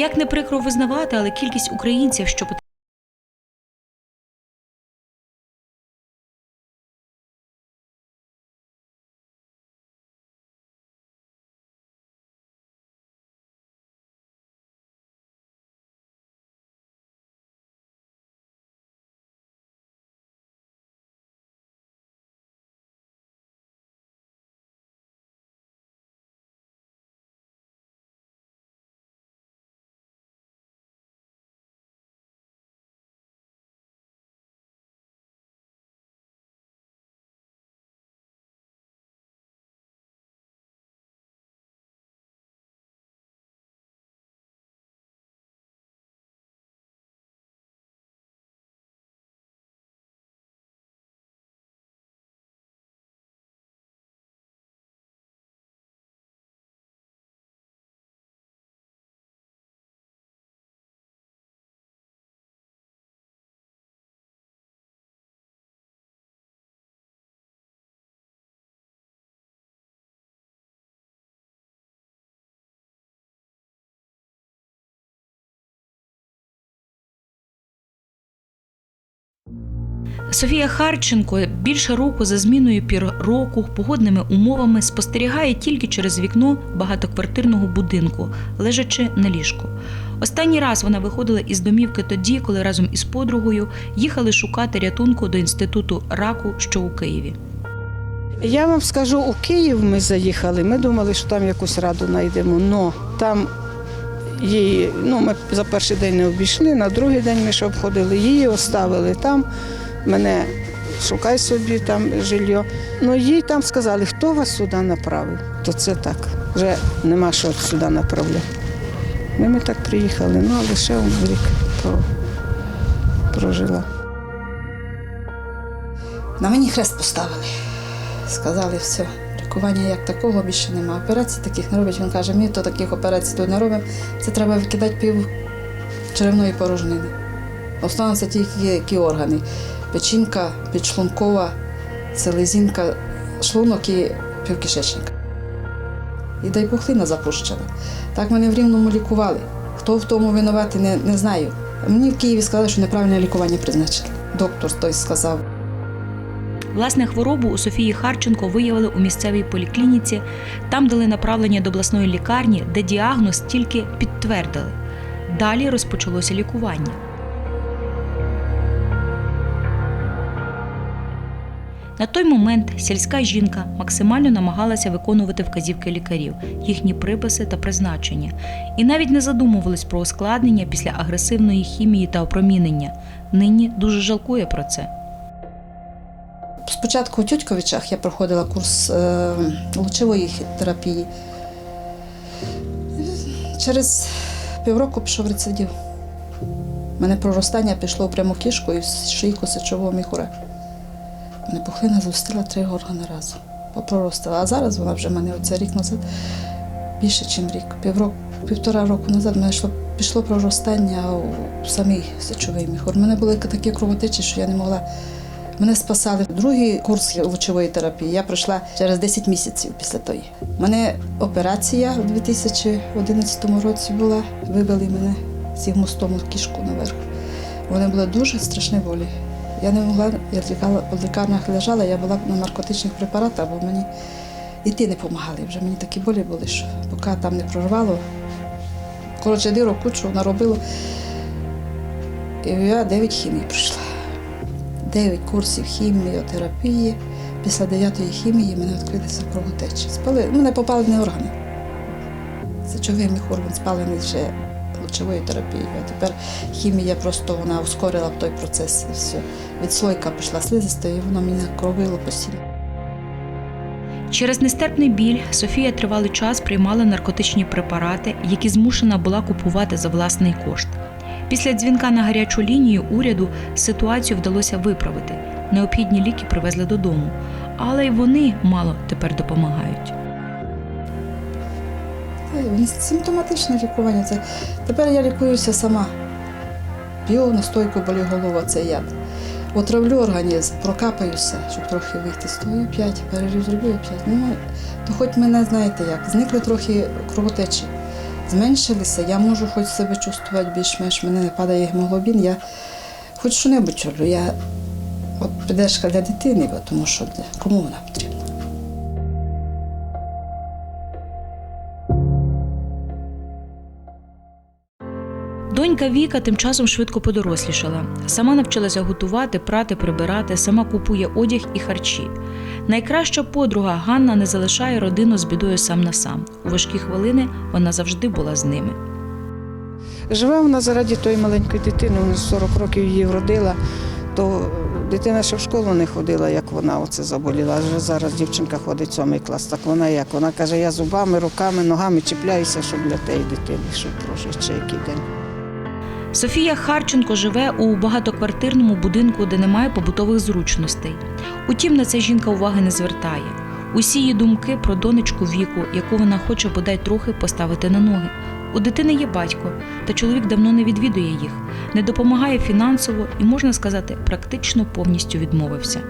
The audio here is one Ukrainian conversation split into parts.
Як не прикро визнавати, але кількість українців, що Софія Харченко більше року за зміною пір року погодними умовами спостерігає тільки через вікно багатоквартирного будинку, лежачи на ліжку. Останній раз вона виходила із домівки тоді, коли разом із подругою їхали шукати рятунку до інституту раку, що у Києві. Я вам скажу, у Київ ми заїхали. Ми думали, що там якусь раду знайдемо. Но там її, ну ми за перший день не обійшли, на другий день ми ще обходили, її оставили там. Мене шукай собі там жилье. Ну їй там сказали, хто вас сюди направив, то це так. Вже нема що сюди направляти. Ми, ми так приїхали, ну але ще рік про- прожила. На мені хрест поставили. Сказали, все, лікування як такого більше немає. Операцій таких не робить. Він каже, ми то таких операцій тут не робимо. Це треба викидати пів черевної порожнини. Остануться тільки які органи. Печінка, підшлункова, селезінка, шлунок і півкишечника. І дай пухлина запущена. Так мене в рівному лікували. Хто в тому винуватий, не, не знаю. Мені в Києві сказали, що неправильне лікування призначили. Доктор той сказав. Власне, хворобу у Софії Харченко виявили у місцевій поліклініці. Там дали направлення до обласної лікарні, де діагноз тільки підтвердили. Далі розпочалося лікування. На той момент сільська жінка максимально намагалася виконувати вказівки лікарів, їхні приписи та призначення, і навіть не задумувались про ускладнення після агресивної хімії та опромінення. Нині дуже жалкує про це. Спочатку у Тютьковичах я проходила курс е, лучової терапії. Через півроку пішов рецидив. У мене проростання пішло кішку і в шийку сечового міхура. Мене пухлина зростила три органи разом. Попроростила. А зараз вона вже мене оце рік назад більше, ніж рік. Півроку, півтора року назад мене йшло, пішло проростання у самий сечовий міхур. У мене були такі кровотечі, що я не могла Мене спасали. Другий курс лучової терапії я пройшла через 10 місяців після тої. У мене операція у 2011 році була. Вибили мене сігмостому кішку наверх. Вони були дуже страшні болі. Я не могла, я в лікарнях лежала, я була на наркотичних препаратах, бо мені іти не допомагали. Вже мені такі болі були, що поки там не прорвало. Коротше, диру кучу наробило. І я 9 хімій пройшла. 9 курсів хіміотерапії. Після 9 хімії мене відкрилися кровотечі. Спали, мене попалені органи. Сечовий міхур він спалений ще лучовою терапією. А тепер хімія просто вона ускорила той процес і все. Відслойка пішла слизиста, і воно мене кровило постійно. Через нестерпний біль Софія тривалий час приймала наркотичні препарати, які змушена була купувати за власний кошт. Після дзвінка на гарячу лінію уряду ситуацію вдалося виправити. Необхідні ліки привезли додому, але й вони мало тепер допомагають. Симптоматичне лікування. Це тепер я лікуюся сама. П'ю настойку боліголова, це яд. Отравлю організм, прокапаюся, щоб трохи вийти. Стою п'ять, перерив зроблю п'ять. Ну, то хоч мене знаєте як, зникли трохи кровотечі. зменшилися, я можу хоч себе чувствувати більш-менш, мене не падає гемоглобін, я хоч що-небудь роблю. Я от підешка для дитини, тому що для, кому вона потрібна. Донька Віка тим часом швидко подорослішала. Сама навчилася готувати, прати, прибирати, сама купує одяг і харчі. Найкраща подруга Ганна не залишає родину з бідою сам на сам. У важкі хвилини вона завжди була з ними. Живе вона заради тої маленької дитини, вона 40 років її вродила, то дитина ще в школу не ходила, як вона оце заболіла. Вже зараз дівчинка ходить сьомий клас. Так вона як? Вона каже, я зубами, руками, ногами чіпляюся, щоб для тієї дитини, щоб ще який день. Софія Харченко живе у багатоквартирному будинку, де немає побутових зручностей. Утім, на це жінка уваги не звертає. Усі її думки про донечку віку, яку вона хоче бодай трохи поставити на ноги. У дитини є батько, та чоловік давно не відвідує їх, не допомагає фінансово і, можна сказати, практично повністю відмовився.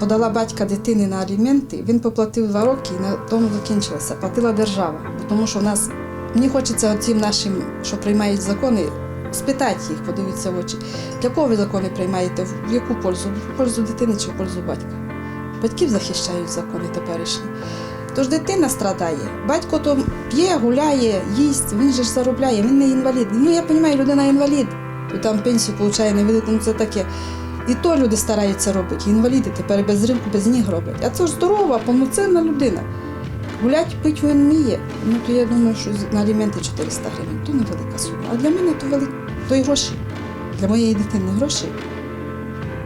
Подала батька дитини на аліменти, він поплатив два роки і на тому закінчилося. Платила держава. Тому що в нас мені хочеться цим нашим, що приймають закони, спитати їх, подивитися в очі. Для кого ви закони приймаєте? В яку пользу? В пользу дитини чи в пользу батька? Батьків захищають закони теперішні. Тож дитина страдає. Батько то п'є, гуляє, їсть, він же ж заробляє, він не інвалід. Ну я розумію, людина інвалід, то там пенсію отримує невелику, ну це таке. І то люди стараються робити. Інваліди тепер без ринку, без ніг роблять. А це ж здорова, повноцінна людина. Гулять, пить він вміє. Ну то я думаю, що на аліменти 400 гривень то невелика сума. А для мене то велик, то й гроші. Для моєї дитини гроші.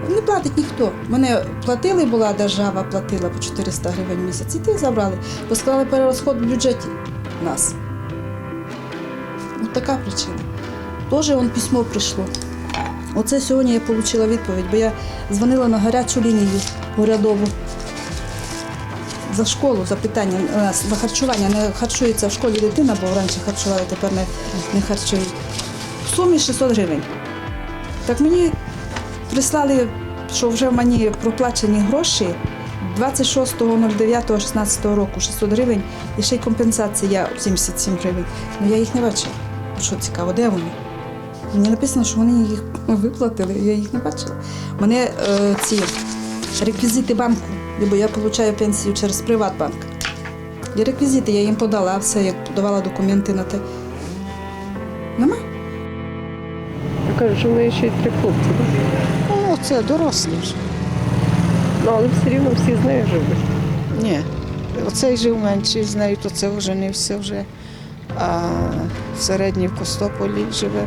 Не платить ніхто. Мене платили, була держава, платила по 400 гривень в місяць. І ти забрали, бо склали перерозход в бюджеті нас. От така причина. Теж он письмо прийшло. Оце сьогодні я отримала відповідь, бо я дзвонила на гарячу лінію урядову за школу, за питання е, за харчування. Не харчується в школі дитина, бо раніше харчували, тепер не, не харчують. В сумі 600 гривень. Так мені прислали, що вже в мені проплачені гроші 26.09.16 року 600 гривень і ще й компенсація 77 гривень. Ну я їх не бачила. Що цікаво, де вони? Мені написано, що вони їх виплатили, я їх не бачила. Мене е, ці реквізити банку, бо я отримую пенсію через Приватбанк. І реквізити я їм подала, все, як подавала документи на те. Нема. Я кажу, що в неї ще й три хлопці. Ну, це дорослі вже. Ну, але все рівно всі з нею живуть. Ні. Оцей жив менший з нею, то це вже не все вже. А середній в Костополі живе,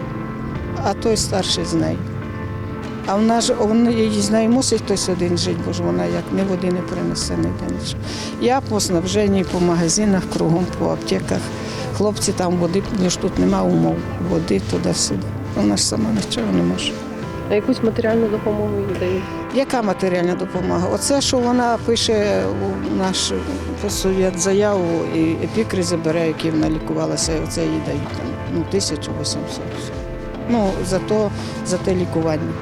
а той старший з нею. А вона ж вона її з нею мусить хтось один жити, бо ж вона як ні води не принесе, ніде нічого. Я по снабженні, по магазинах, кругом, по аптеках. Хлопці там води, бо ж тут нема умов, води туди-сюди. Вона ж сама нічого не може. А якусь матеріальну допомогу їй дають. Яка матеріальна допомога? Оце, що вона пише у наш посовєт заяву, і епікри забере, які вона лікувалася, і оце їй дають там, ну, 1800. Ну, за, то, за те лікування.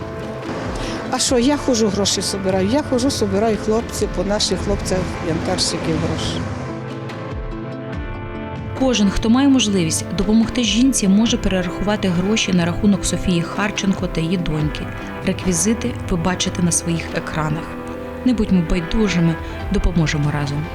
А що, я ходжу гроші збираю? Я хожу, збираю хлопці, по наших хлопцях янтарщиків гроші. Кожен, хто має можливість допомогти жінці, може перерахувати гроші на рахунок Софії Харченко та її доньки. Реквізити ви бачите на своїх екранах. Не будьмо байдужими, допоможемо разом.